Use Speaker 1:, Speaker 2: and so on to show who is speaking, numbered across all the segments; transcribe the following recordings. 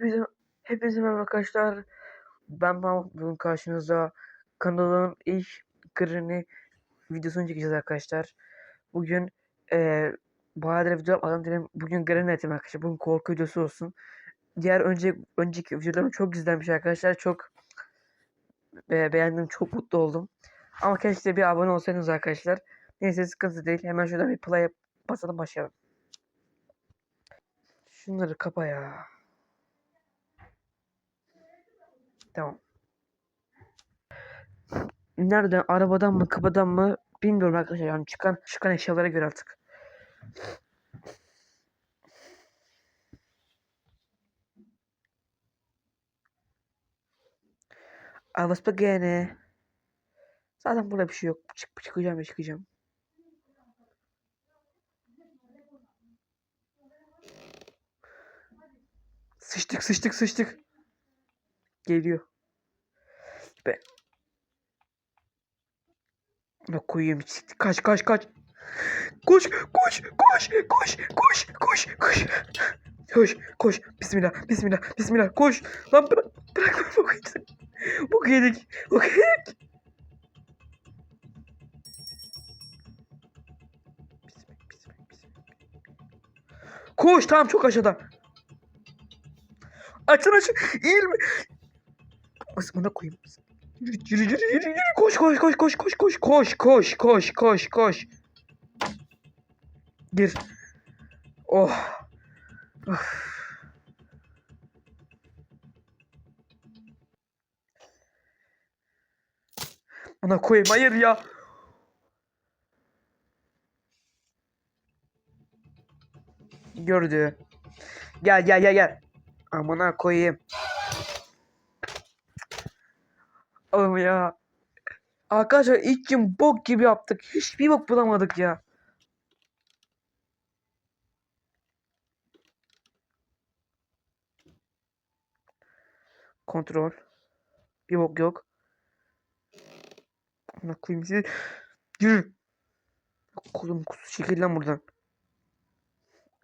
Speaker 1: Hepinize, hepinize merhaba arkadaşlar. Ben Mahmut bugün karşınızda kanalın ilk kırını videosunu çekeceğiz arkadaşlar. Bugün eee bayağıdır video yapmadım dedim. Bugün granny atayım arkadaşlar. Bugün korku videosu olsun. Diğer önce önceki videolarım çok izlenmiş arkadaşlar. Çok e, beğendim. Çok mutlu oldum. Ama keşke bir abone olsaydınız arkadaşlar. Neyse sıkıntı değil. Hemen şuradan bir play basalım başlayalım. Şunları kapa ya. Tamam. Nereden? Arabadan mı? Kapıdan mı? Bilmiyorum arkadaşlar. Yani çıkan çıkan eşyalara göre artık. Avas gene. Zaten burada bir şey yok. Çık, çıkacağım ya çıkacağım. Sıçtık sıçtık sıçtık. Geliyor. Be. Ne koyayım siktir. Kaç kaç kaç. Koş koş koş koş koş koş koş. Koş koş. Bismillah bismillah bismillah koş. Lan bırak bırak bu yedik. Bu yedik. Bu yedik. Koş tamam çok aşağıda. Açın açın. İğilme. Bana koyayım. Yürü yürü yürü yürü. Koş koş koş koş koş koş koş koş koş koş koş. Gir. Oh. Of. Ana koyayım hayır ya. Gördü. Gel gel gel gel. Amına koyayım. Oğlum ya. Arkadaşlar ilk gün bok gibi yaptık. Hiçbir bok bulamadık ya. Kontrol. Bir bok yok. Amına koyayım sizi. Yürü. Kolum kusu çekil lan buradan.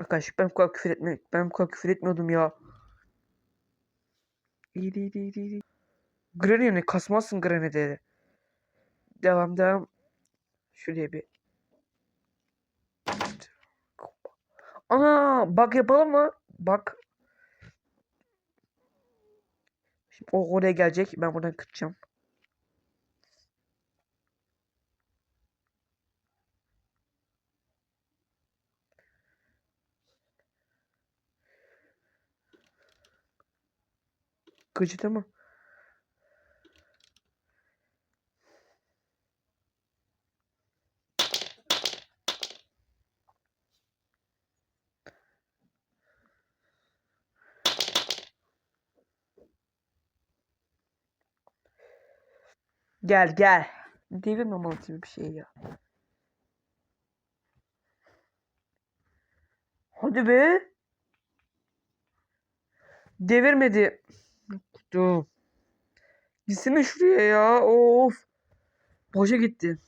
Speaker 1: Arkadaş ben bu kadar küfür etme. Ben bu kadar küfür etmiyordum ya. İyi iyi iyi iyi. Granny ne kasmazsın Granny'de. Devam devam. Şuraya bir. Ana bak yapalım mı? Bak. Şimdi o oraya gelecek. Ben buradan kıracağım. Gıcıdı mı? Gel gel. Devirme mantığı bir şey ya. Hadi be. Devirmedi. Dur. Gitsene şuraya ya. Of. Boşa gitti.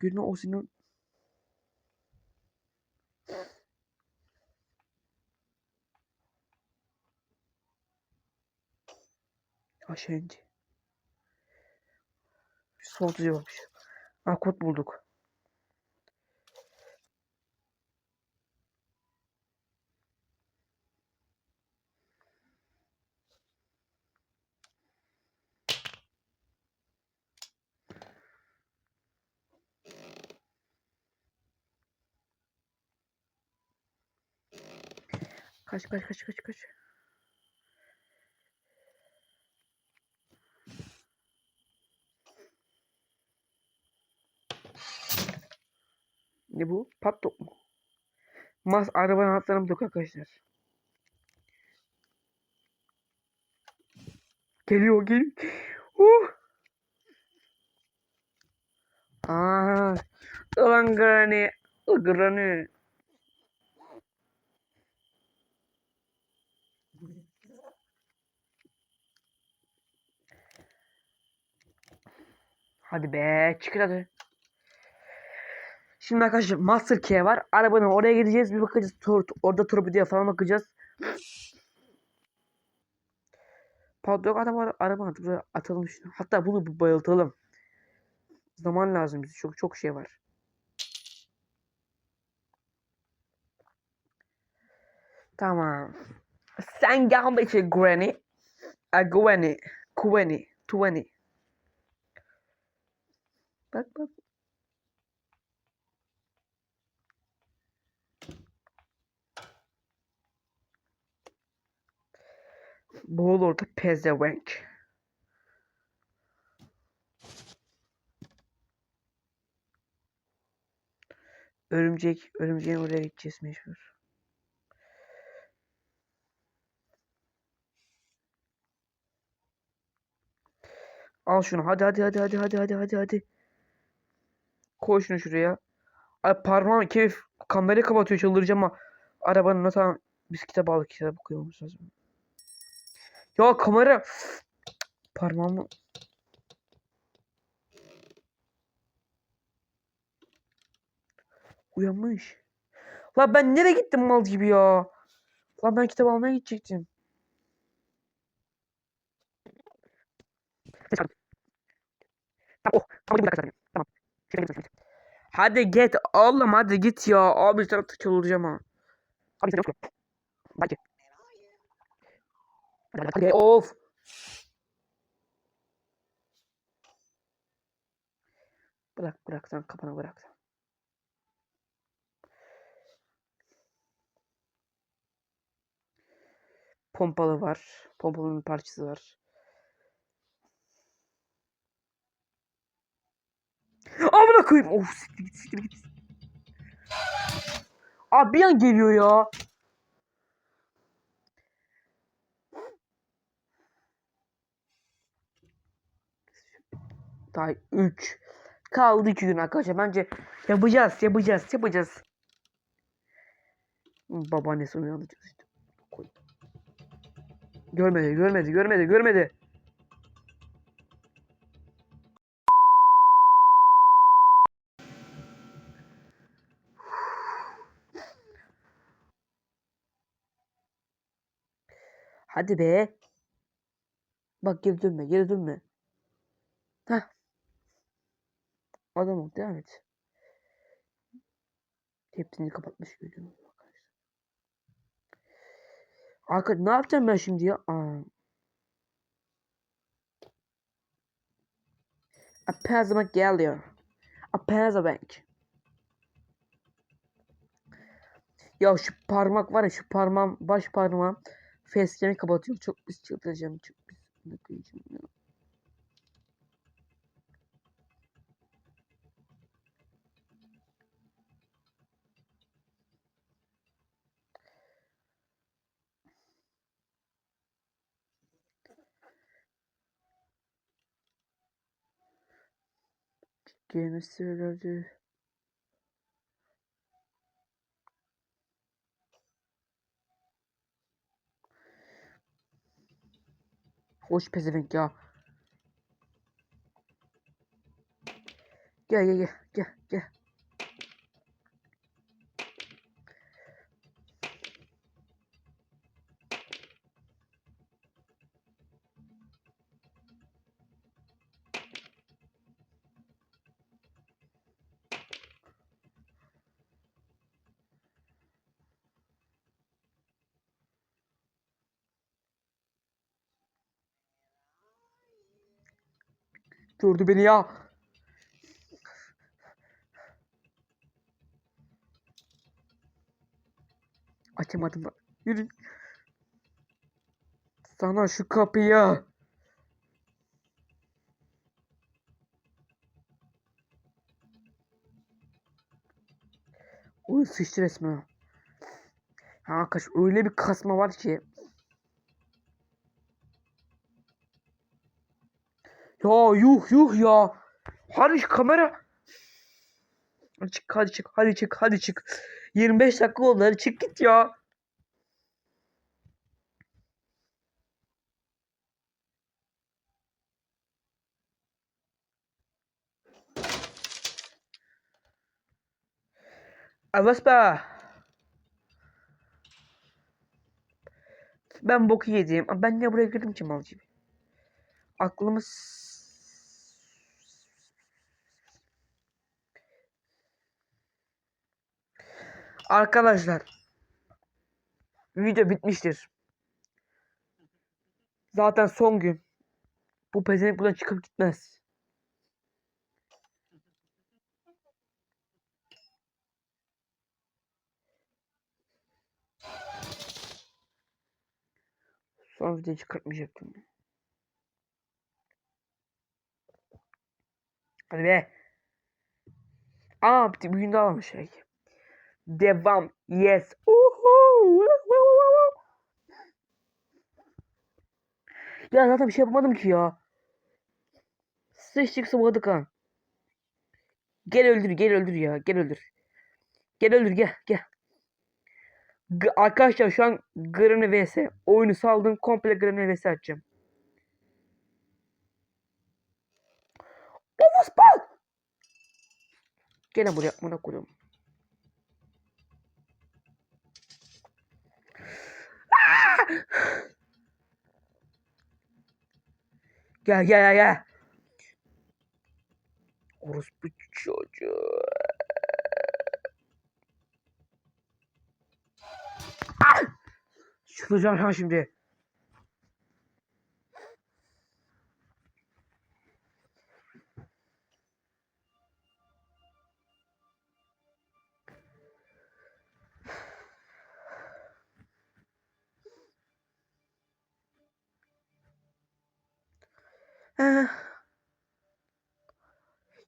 Speaker 1: Gülme o senin. Aşağı indi. Sol. Ha kod bulduk. Kaç kaç kaç kaç kaç. Ne bu? Pat top mu? Mas arabanın anahtarını yok arkadaşlar. Geliyor geliyor. Uh. Aa, ulan Granny. Granny. Hadi be çıkın hadi. Şimdi arkadaşlar Master Key var. Arabanın oraya gideceğiz. Bir bakacağız. Tor orada torpidoya falan bakacağız. Padlock araba buraya atalım şunu. Hatta bunu bir bayıltalım. Zaman lazım bize. Çok çok şey var. Tamam. Sen gel bekle Granny. A Gwenny. Gwenny. Twenty. Bak bak. Boğul orada pezevenk. Örümcek, örümceğin oraya gideceğiz mecbur. Al şunu. Hadi hadi hadi hadi hadi hadi hadi hadi. Koy şunu şuraya. Ay parmağım keyif kamerayı kapatıyor çıldıracağım ama arabanın tamam biz kitap aldık kitap okuymamız lazım. Ya kamera parmağımı uyanmış. La ben nereye gittim mal gibi ya? La ben kitap almaya gidecektim. Tamam, oh, tamam. Hadi git oğlum hadi git ya. Abi bir tarafta çıldıracağım ha. Abi sen yok mu? Belki. Of. Bırak bırak sen kafanı bırak sen. Pompalı var. Pompalının parçası var. Amına koyayım. Of siktir git siktir git. Abi bir an geliyor ya. Daha 3. Kaldı 2 gün arkadaşlar. Bence yapacağız, yapacağız, yapacağız. Babaannesi uyanacağız işte. Görmedi, görmedi, görmedi, görmedi. Hadi be. Bak geri dönme, geri dönme. Heh. Adam ol, devam. Hepsini kapatmış görüyorum. Arka ne yapacağım ben şimdi ya? Aa. A pezevenk geliyor. A pezevenk. Ya şu parmak var ya şu parmağım baş parmağım facecam'i kapatıyor. Çok pis çıldıracağım. Çok pis. Ne Gene söyledi. Hoş pezevenk ya. Gel gel gel gel gel. Gördü beni ya. Açamadım. Yürü. Sana şu kapıyı. Oy sıçtı resmen. Ha arkadaş öyle bir kasma var ki. Ya yuh yuh ya. Hadi şu kamera. Hadi çık hadi çık hadi çık hadi çık. 25 dakika oldu hadi çık git ya. Avaspa. Ben boku yedim. Ben niye buraya girdim ki mal gibi? Aklımız... Arkadaşlar. Video bitmiştir. Zaten son gün. Bu pezevenk buradan çıkıp gitmez. Son videoyu çıkartmayacaktım. Hadi be. Aa bir bugün daha varmış şey. Devam. Yes. Ya zaten bir şey yapamadım ki ya. Sıçtık sıvadık ha. Gel öldür gel öldür ya gel öldür. Gel öldür gel gel. G- Arkadaşlar şu an Granny vs. Oyunu saldım komple Granny vs açacağım. Omuz bal! Gene buraya amına koyuyorum. Gel gel gel. Orospu çocuğu. Ah! Çıkacağım şimdi.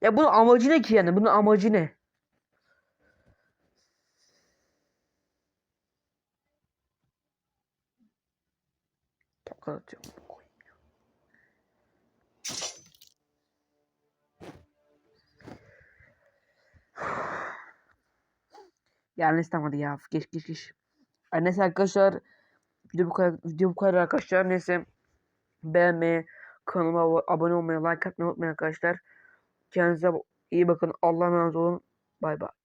Speaker 1: Ya bunun amacı ne ki yani? Bunun amacı ne? Tokat atıyorum. Ya neyse tamam hadi ya. Geç geç geç. Ay, Neyse arkadaşlar. Video bu kadar, video bu kadar arkadaşlar. Neyse. Beğenmeyi, kanalıma abo- abone olmayı, like atmayı unutmayın arkadaşlar. Kendinize iyi bakın. Allah'a emanet olun. Bay bay.